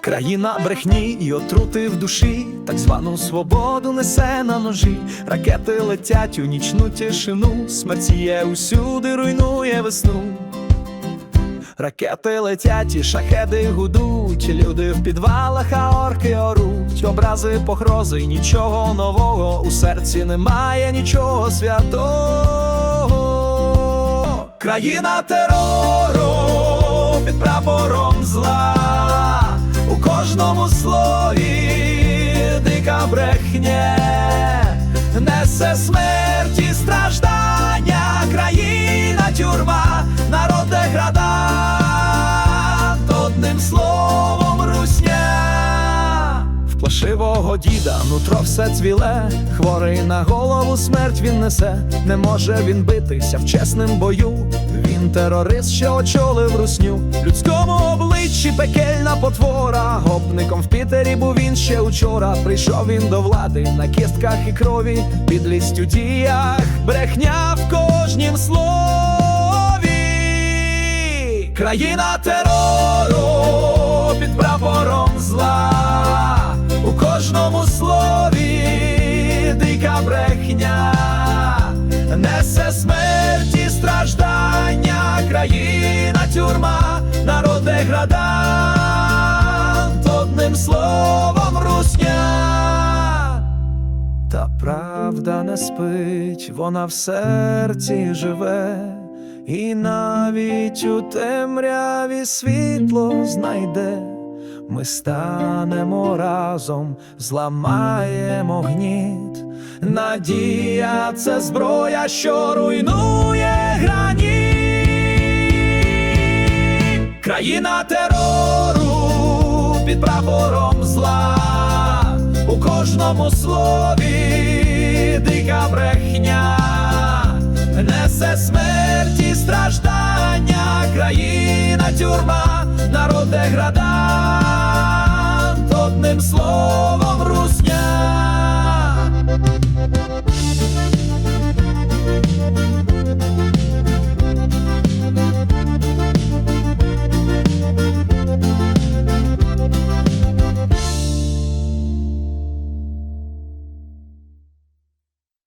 Країна брехні і отрути в душі, так звану свободу несе на ножі. Ракети летять у нічну тишину, смерть є усюди, руйнує весну. Ракети летять і шахеди гудуть, люди в підвалах, а орки оруть, образи погрози, нічого нового, у серці немає нічого святого. Країна терору під прапором зла, у кожному слові дика брехня, несе смерть В плашивого діда нутро все цвіле, хворий на голову смерть він несе, не може він битися в чесним бою. Він терорист, що очолив русню, людському обличчі пекельна потвора. Гопником в Пітері був він ще учора. Прийшов він до влади на кістках і крові, підлість у діях, брехня в кожнім слові. Країна терору страждання, країна тюрма, народ деградант, одним словом русня. Та правда не спить, вона в серці живе, і навіть у темряві світло знайде. Ми станемо разом, зламаємо гніт. Надія це зброя, що руйнує граніт. Країна терору під прапором зла, у кожному слові дика брехня, несе смерть і страждання, країна тюрма, народ деградант, одним словом